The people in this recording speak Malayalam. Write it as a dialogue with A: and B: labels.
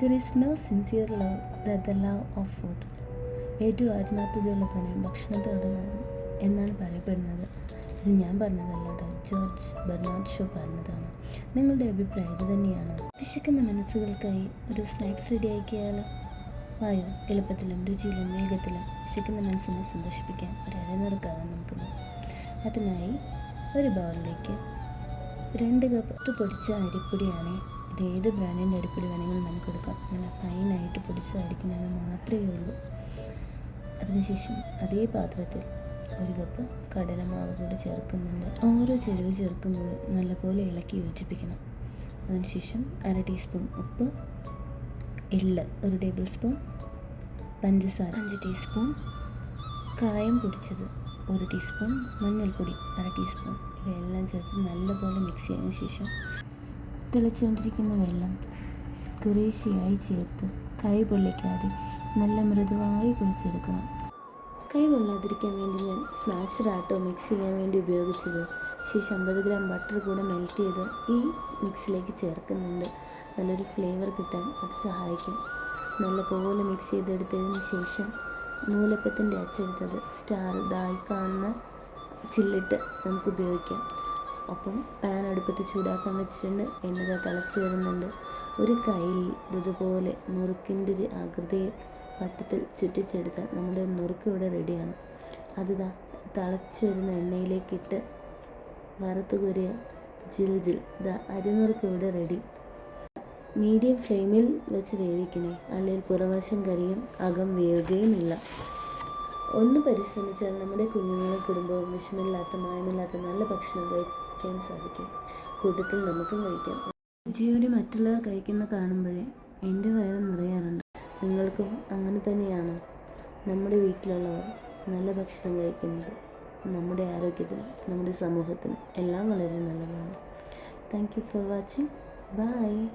A: There is no sincere love the love of food ഏറ്റവും ആത്മാർത്ഥതയുള്ള പ്രണയം ഭക്ഷണത്തോടാണ് എന്നാണ് പറയപ്പെടുന്നത്. ഇത് ഞാൻ പറഞ്ഞതല്ല കേട്ടോ ജോർജ് ബെർണാഡ് ഷോ പറഞ്ഞതാണ്. നിങ്ങളുടെ അഭിപ്രായം ഇത് തന്നെയാണോ. വിശക്കുന്ന മനസ്സുകൾക്കായി ഒരു സ്നാക്സ് റെഡി ആക്കിയാലോ വായു? എളുപ്പത്തിലും രുചിയിലും വേഗത്തിലും വിശക്കുന്ന മനസ്സിനെ സന്തോഷിപ്പിക്കാൻ ഒരു അരനിറക്കാവാൻ നോക്കുന്നു അതിനായി ഒരു ബൗളിലേക്ക് രണ്ട് കപ്പ് പൊടിച്ച അരിപ്പൊടിയാണ് ഇത് ഏത് ബ്രാൻഡിന്റെ അടുപ്പിൽ വേണമെങ്കിലും നമുക്ക് എടുക്കാം. നല്ല ഫൈനായിട്ട് പൊടിച്ചതായിരിക്കുന്നത് മാത്രമേ ഉള്ളൂ. അതിനുശേഷം അതേ പാത്രത്തിൽ ഒരു കപ്പ് കടലമാവ് കൂടി ചേർക്കുന്നുണ്ട്. ഓരോ ചെരുവ് ചേർക്കുമ്പോഴും നല്ലപോലെ ഇളക്കി യോജിപ്പിക്കണം. അതിനുശേഷം അര ടീസ്പൂൺ ഉപ്പ് എള്ള് ഒരു ടേബിൾ സ്പൂൺ പഞ്ചസാര അഞ്ച് ടീസ്പൂൺ കായം പൊടിച്ചത് ഒരു ടീസ്പൂൺ മഞ്ഞൾപ്പൊടി അര ടീസ്പൂൺ ഇവയെല്ലാം ചേർത്ത് നല്ലപോലെ മിക്സ് ചെയ്തതിന് ശേഷം തിളച്ചുകൊണ്ടിരിക്കുന്ന വെള്ളം കുറേശ്ശെയായി ചേർത്ത് കൈ പൊള്ളിക്കാതെ നല്ല മൃദുവായി കുഴിച്ചെടുക്കണം. കൈ പൊള്ളാതിരിക്കാൻ വേണ്ടി ഞാൻ സ്മാഷർ ആട്ടോ മിക്സ് ചെയ്യാൻ വേണ്ടി ഉപയോഗിച്ചത്. ശേഷം അമ്പത് ഗ്രാം ബട്ടർ കൂടെ മെൽറ്റ് ചെയ്ത് ഈ മിക്സിലേക്ക് ചേർക്കുന്നുണ്ട്. നല്ലൊരു ഫ്ലേവർ കിട്ടാൻ അത് സഹായിക്കും. നല്ലപോലെ മിക്സ് ചെയ്തെടുത്തതിന് ശേഷം നൂലപ്പത്തിന്റെ അച്ചെടുത്തത് സ്റ്റാർ ഇതായി കാണുന്ന ചില്ലിട്ട് നമുക്ക് ഉപയോഗിക്കാം. ഒപ്പം പാൻ അടുപ്പത്ത് ചൂടാക്കാൻ വെച്ചിട്ടുണ്ട്. എണ്ണ തിളച്ച് വരുന്നുണ്ട്. ഒരു കയ്യിൽ ഇതുപോലെ നുറുക്കിന്റെ ഒരു ആകൃതിയിൽ വട്ടത്തിൽ ചുറ്റിച്ചെടുത്താൽ നമ്മുടെ നുറുക്ക് ഇവിടെ റെഡിയാണ്. അത് ദാ തിളച്ച് വരുന്ന എണ്ണയിലേക്കിട്ട് വറുത്ത് കോരിയ ജിൽ ജിൽ. ഇതാ അരിനുറുക്ക് ഇവിടെ റെഡി. മീഡിയം ഫ്ലെയിമിൽ വെച്ച് വേവിക്കണേ. അല്ലെങ്കിൽ പുറവശം കരിയും അകം വേവുകയുമില്ല. ഒന്ന് പരിശ്രമിച്ചാൽ നമ്മുടെ കുഞ്ഞുങ്ങളെ കുടുംബവും വിഷമില്ലാത്ത മായമില്ലാത്ത നല്ല ഭക്ഷണം കഴിക്കാൻ സാധിക്കും. കൂട്ടത്തിൽ നമുക്കും കഴിക്കാം. രുചിയോടെ മറ്റുള്ളവർ കഴിക്കുന്ന കാണുമ്പോഴേ എന്റെ വയറ് നിറയാറുണ്ട്. നിങ്ങൾക്കും അങ്ങനെ തന്നെയാണ്? നമ്മുടെ വീട്ടിലുള്ളവർ നല്ല ഭക്ഷണം കഴിക്കുന്നത് നമ്മുടെ ആരോഗ്യത്തിനും നമ്മുടെ സമൂഹത്തിനും എല്ലാം വളരെ നല്ലതാണ്. Thank you for watching. Bye.